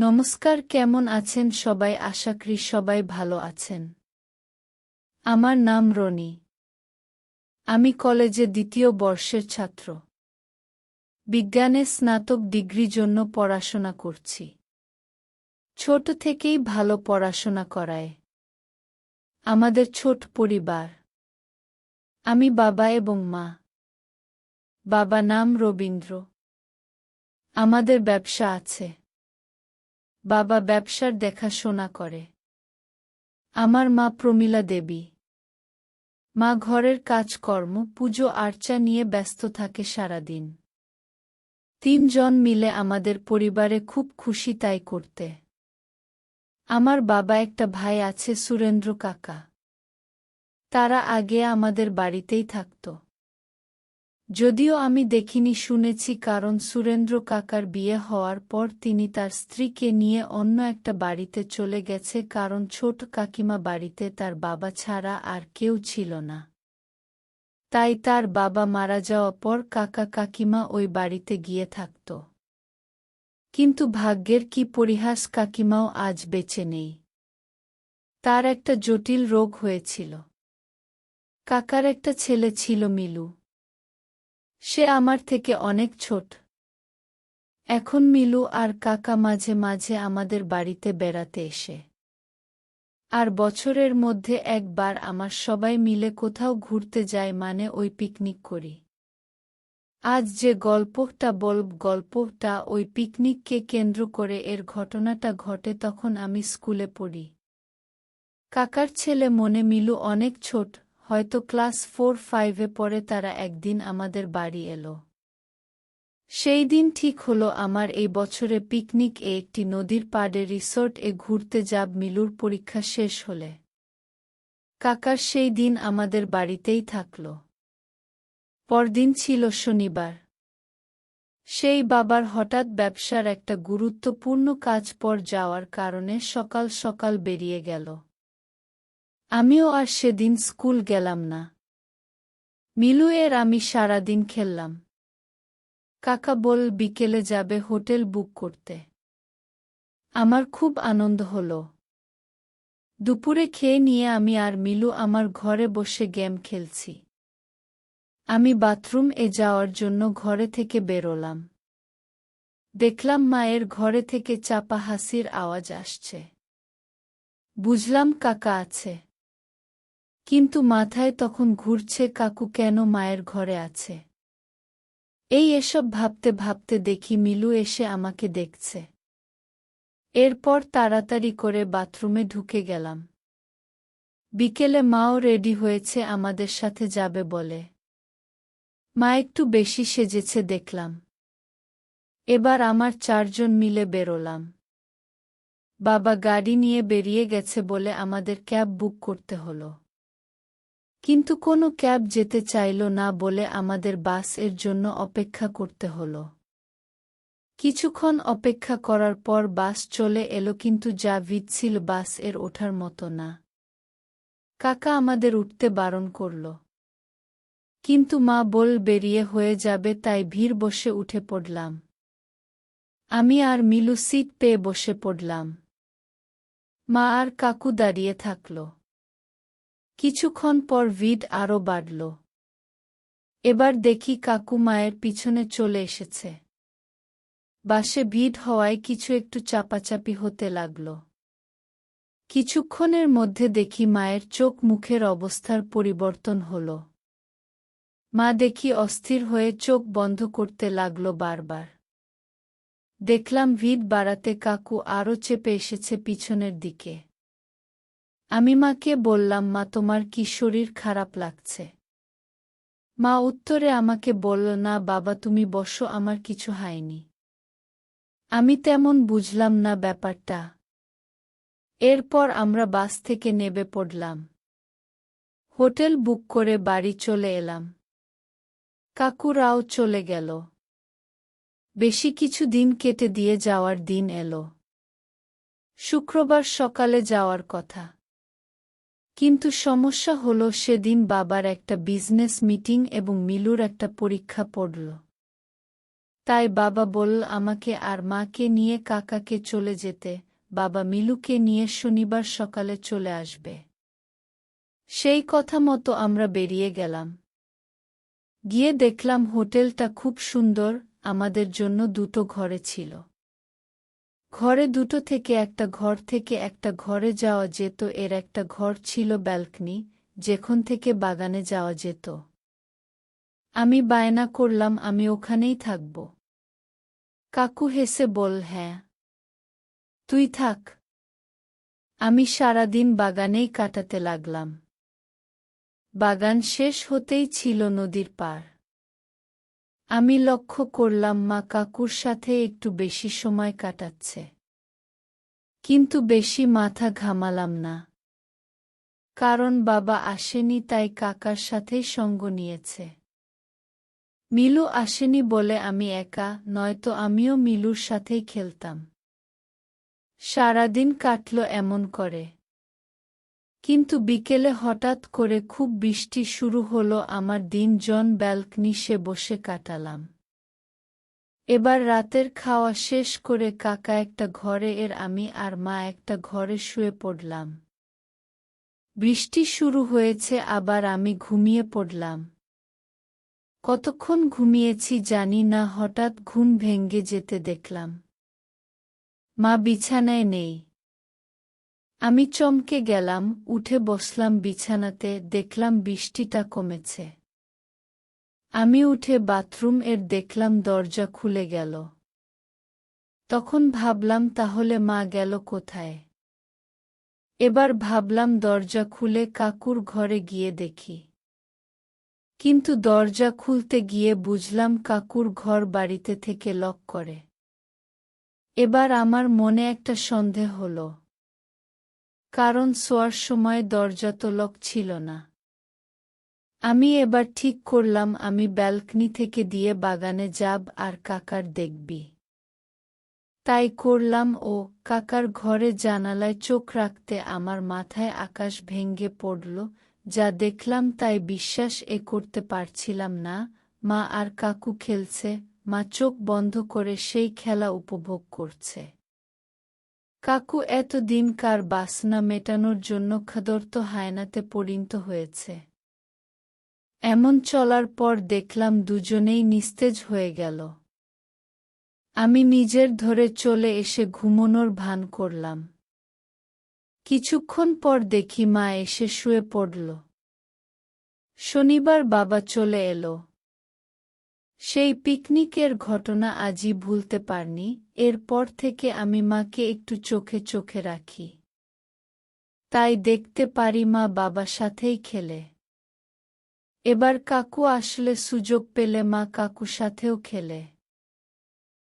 নমস্কার, কেমন আছেন সবাই? আশা করি সবাই ভালো আছেন। আমার নাম রনি। আমি কলেজে দ্বিতীয় বর্ষের ছাত্র। বিজ্ঞানে স্নাতক ডিগ্রি জন্য পড়াশোনা করছি। ছোট থেকেই ভালো পড়াশোনা করায়। আমাদের ছোট পরিবার। আমি বাবা এবং মা। বাবা নাম রবীন্দ্র। আমাদের ব্যবসা আছে। বাবা ব্যবসার দেখাশোনা করে। আমার মা প্রমীলা দেবী। মা ঘরের কাজকর্ম, পুজো, আর্চা নিয়ে ব্যস্ত থাকে সারাদিন। তিনজন মিলে আমাদের পরিবারে খুব খুশি তাই করতে। আমার বাবা একটা ভাই আছে সুরেন্দ্র কাকা। তারা আগে আমাদের বাড়িতেই থাকত। যদিও আমি দেখিনি শুনেছি কারণ সুরেন্দ্র কাকার বিয়ে হওয়ার পর তিনি তার স্ত্রীকে নিয়ে অন্য একটা বাড়িতে চলে গেছে কারণ ছোট কাকিমা বাড়িতে তার বাবা ছাড়া আর কেউ ছিল না। তাই তার বাবা মারা যাওয়া পর কাকা কাকিমা ওই বাড়িতে গিয়ে থাকত। কিন্তু ভাগ্যের কি পরিহাস কাকিমাও আজ বেঁচে নেই। তার একটা জটিল রোগ হয়েছিল। কাকার একটা ছেলে ছিল মিলু। সে আমার থেকে অনেক ছোট। এখন মিলু আর কাকা মাঝে মাঝে আমাদের বাড়িতে বেড়াতে এসে। আর বছরের মধ্যে একবার আমার সবাই মিলে কোথাও ঘুরতে যায় মানে ওই পিকনিক করি। আজ যে গল্পটা বলব গল্পটা ওই পিকনিককে কেন্দ্র করে এর ঘটনাটা ঘটে তখন আমি স্কুলে পড়ি। কাকার ছেলে মনে মিলু অনেক ছোট। হয়তো ক্লাস ফোর, ফাইভে পরে তারা একদিন আমাদের বাড়ি এলো। সেই দিন ঠিক হলো আমার এই বছরে পিকনিক এ একটি নদীর পাড়ে রিসোর্ট এ ঘুরতে যাব, মিলুর পরীক্ষা শেষ হলে। কাকার সেই দিন আমাদের বাড়িতেই থাকল। পরদিন ছিল শনিবার। সেই বাবার হঠাৎ ব্যবসার একটা গুরুত্বপূর্ণ কাজ পর যাওয়ার কারণে সকাল সকাল বেরিয়ে গেল। আমিও আর সেদিন স্কুল গেলাম না। মিলু এর আমি সারাদিন খেললাম। কাকা বল বিকেলে যাবে হোটেল বুক করতে। আমার খুব আনন্দ হল। দুপুরে খেয়ে নিয়ে আমি আর মিলু আমার ঘরে বসে গেম খেলছি। আমি বাথরুম এ যাওয়ার জন্য ঘরে থেকে বেরোলাম। দেখলাম মায়ের ঘরে থেকে চাপা হাসির আওয়াজ আসছে। বুঝলাম কাকা আছে। কিন্তু মাথায় তখন ঘুরছে কাকু কেন মায়ের ঘরে আছে। এই এসব ভাবতে ভাবতে দেখি মিলু এসে আমাকে দেখছে। এরপর তাড়াতাড়ি করে বাথরুমে ঢুকে গেলাম। বিকেলে মাও রেডি হয়েছে আমাদের সাথে যাবে বলে। মা একটু বেশি সেজেছে দেখলাম। এবার আমার চারজন মিলে বেরোলাম। বাবা গাড়ি নিয়ে বেরিয়ে গেছে বলে আমাদের ক্যাব বুক করতে হলো। কিন্তু কোনো ক্যাব যেতে চাইল না বলে আমাদের বাসের জন্য অপেক্ষা করতে হল। কিছুক্ষণ অপেক্ষা করার পর বাস চলে এলো কিন্তু যা ভিড় বাসের ওঠার মতো না। কাকা আমাদের উঠতে বারণ করল। কিন্তু মা বল বেরিয়ে হয়ে যাবে তাই ভিড় বসে উঠে পড়লাম। আমি আর মিলু সিট পেয়ে বসে পড়লাম। মা আর কাকু দাঁড়িয়ে থাকল। কিছুক্ষণ পর ভিড আরও বাড়ল। এবার দেখি কাকু মায়ের পিছনে চলে এসেছে। বাসে ভিড় হওয়ায় কিছু একটু চাপাচাপি হতে লাগল। কিছুক্ষণের মধ্যে দেখি মায়ের চোখ মুখের অবস্থার পরিবর্তন হল। মা দেখি অস্থির হয়ে চোখ বন্ধ করতে লাগল বারবার। দেখলাম ভিড় বাড়াতে কাকু আরও চেপে এসেছে পিছনের দিকে। আমি মাকে বললাম, মা, তোমার কি শরীর খারাপ লাগছে? মা উত্তরে আমাকে বলল, না, বাবা, তুমি বসো, আমার কিছু হয়নি। আমি তেমন বুঝলাম না ব্যাপারটা। এরপর আমরা বাস থেকে নেবে পড়লাম। হোটেল বুক করে বাড়ি চলে এলাম। কাকুরাও চলে গেল। বেশি কিছু দিন কেটে দিয়ে যাওয়ার দিন এলো। শুক্রবার সকালে যাওয়ার কথা। কিন্তু সমস্যা হল সেদিন বাবার একটা বিজনেস মিটিং এবং মিলুর একটা পরীক্ষা পড়ল। তাই বাবা বলল, আমাকে আর মাকে নিয়ে কাকাকে চলে যেতে। বাবা মিলুকে নিয়ে শনিবার সকালে চলে আসবে। সেই কথা মতো আমরা বেরিয়ে গেলাম। গিয়ে দেখলাম হোটেলটা খুব সুন্দর, আমাদের জন্য দুটো ঘরে ছিল। ঘরে দুটো থেকে একটা ঘর থেকে একটা ঘরে যাওয়া যেত, এর একটা ঘর ছিল ব্যালকনি, যেখান থেকে বাগানে যাওয়া যেত। আমি বায়না করলাম, আমি ওখানেই থাকব। কাকু হেসে বল হ্যাঁ। তুই থাক। আমি সারাদিন বাগানেই কাটাতে লাগলাম। বাগান শেষ হতেই ছিল নদীর পার আমি লক্ষ্য করলাম মা কাকুর সাথে একটু বেশি সময় কাটাচ্ছে। কিন্তু বেশি মাথা ঘামালাম না। কারণ বাবা আসেনি তাই কাকার সাথেই সঙ্গ নিয়েছে। মিলু আসেনি বলে আমি একা, নয়তো আমিও মিলুর সাথেই খেলতাম। সারাদিন কাটল এমন করে। কিন্তু বিকেলে হঠাৎ করে খুব বৃষ্টি শুরু হলো আমার দিন, জন ব্যালকনিসে বসে কাটালাম। এবার রাতের খাওয়া শেষ করে কাকা একটা ঘরে এর আমি আর মা একটা ঘরে শুয়ে পড়লাম। বৃষ্টি শুরু হয়েছে, আবার আমি ঘুমিয়ে পড়লাম। কতক্ষণ ঘুমিয়েছি জানি না, হঠাৎ ঘুম ভেঙ্গে যেতে দেখলাম। মা বিছানায় নেই। আমি চমকে গেলাম, উঠে বসলাম বিছানাতে, দেখলাম বৃষ্টিটা কমেছে। আমি উঠে বাথরুম এর দেখলাম দরজা খুলে গেল। তখন ভাবলাম, তাহলে মা গেল কোথায়? এবার ভাবলাম, দরজা খুলে কাকুর ঘরে গিয়ে দেখি। কিন্তু দরজা খুলতে গিয়ে বুঝলাম, কাকুর ঘর বাড়িতে থেকে লক করে। এবার আমার মনে একটা সন্দেহ হল। কারণ শোয়ার সময় দরজা তো লক ছিল না। আমি এবার ঠিক করলাম, আমি ব্যালকনি থেকে দিয়ে বাগানে যাব আর কাকার দেখবি। তাই করলাম ও কাকার ঘরে জানালায় চোখ রাখতে আমার মাথায় আকাশ ভেঙ্গে পড়ল, যা দেখলাম তাই বিশ্বাস এ করতে পারছিলাম না, মা আর কাকু খেলছে, মা চোখ বন্ধ করে সেই খেলা উপভোগ করছে। কাকু এতদিন কার বাসনা মেটানোর জন্য ক্ষদর্ত হায়নাতে পরিণত হয়েছে। এমন চলার পর দেখলাম দুজনেই নিস্তেজ হয়ে গেল। আমি নিজের ধরে চলে এসে ঘুমনোর ভান করলাম। কিছুক্ষণ পর দেখি মা এসে শুয়ে পড়ল। শনিবার বাবা চলে এলো। সেই পিকনিকের ঘটনা আজই ভুলতে পারনি, এরপর থেকে আমি মাকে একটু চোখে চোখে রাখি। তাই দেখতে পারি মা বাবার সাথেই খেলে। এবার কাকু আসলে সুযোগ পেলে মা কাকু সাথেও খেলে।